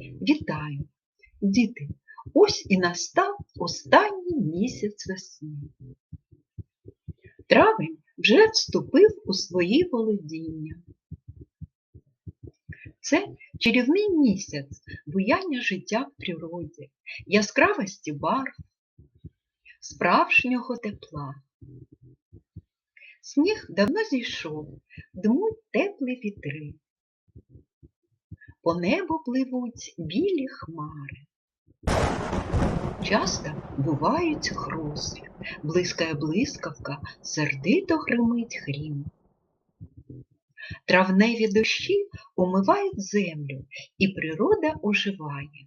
Вітаю, діти! Ось і настав останній місяць весни. Травень вже вступив у свої володіння. Це чарівний місяць буяння життя в природі, яскравості барв, справжнього тепла. Сніг давно зійшов, дмуть теплі вітри. По небу пливуть білі хмари. Часто бувають грози, блискає блискавка, сердито гримить хрім. Травневі дощі умивають землю, і природа оживає.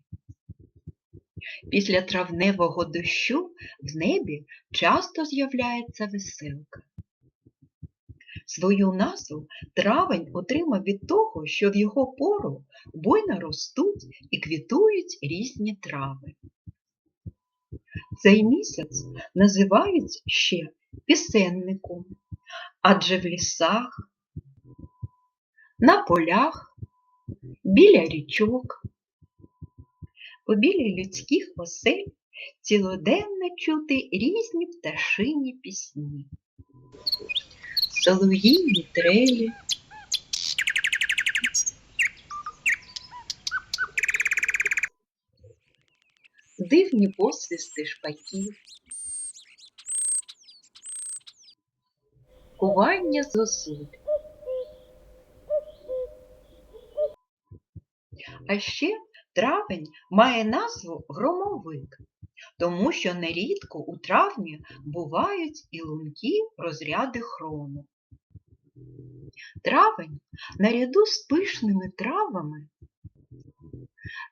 Після травневого дощу в небі часто з'являється веселка. Свою назву травень отримав від того, що в його пору буйно ростуть і квітують різні трави. Цей місяць називають ще пісенником, адже в лісах, на полях, біля річок, побілі людських осель цілоденно чути різні пташині пісні. Солов'їні трелі, дивні посвісти шпаків, кування зозуль. А ще травень має назву громовик, тому що нерідко у травні бувають і лункі розряди хрому. Травень наряду з пишними травами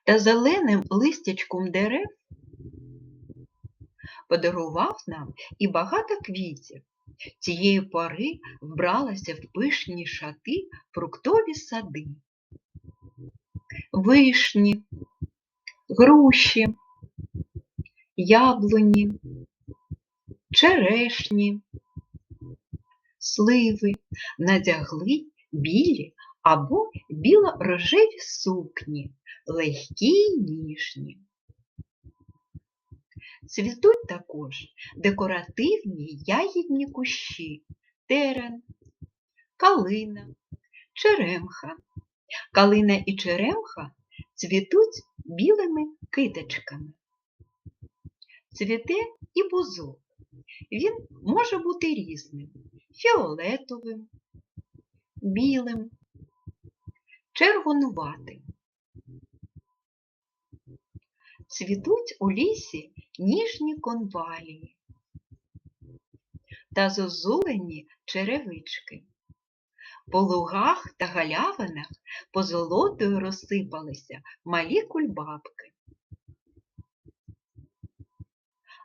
та зеленим листячком дерев подарував нам і багато квітів. Цієї пори вбралася в пишні шати фруктові сади, вишні, груші, яблуні, черешні, сливи надягли білі або біло-рожеві сукні, легкі й ніжні. Цвітуть також декоративні ягідні кущі, терен, калина, черемха. Калина і черемха цвітуть білими киточками. Цвіте і бузок. Він може бути різним фіолетовим, білим, червонуватим. Цвітуть у лісі ніжні конвалії та зозулені черевички. По лугах та галявинах позолотою розсипалися малі кульбабки.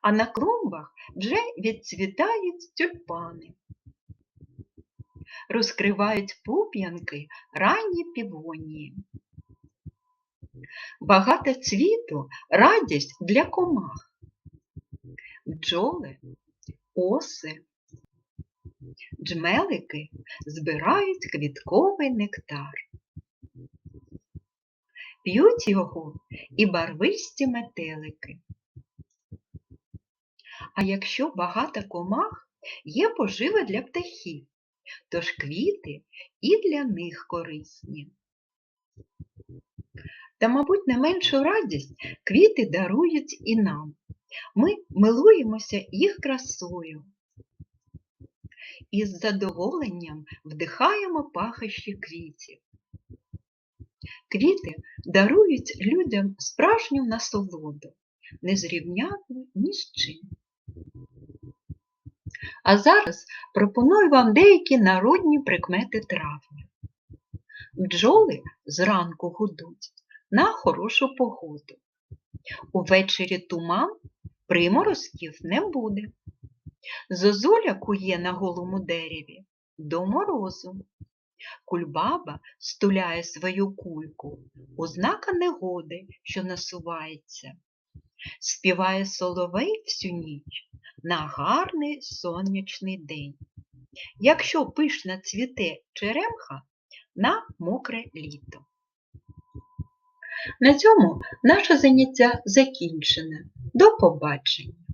А на клумбах вже відцвітають тюльпани. Розкривають пуп'янки ранні півонії. Багато цвіту радість для комах. Бджоли, оси, джмелики збирають квітковий нектар. П'ють його і барвисті метелики. А якщо багато комах, є пожива для птахів, тож квіти і для них корисні. Та, мабуть, не меншу радість квіти дарують і нам. Ми милуємося їх красою і з задоволенням вдихаємо пахощі квітів. Квіти дарують людям справжню насолоду, незрівнятну ні з чим. А зараз пропоную вам деякі народні прикмети травня. Бджоли зранку гудуть на хорошу погоду. Увечері туман приморозків не буде. Зозуля кує на голому дереві до морозу. Кульбаба стуляє свою кульку, ознака негоди, що насувається. Співає соловей всю ніч на гарний сонячний день. Якщо пишна цвіте черемха на мокре літо. На цьому наше заняття закінчене. До побачення!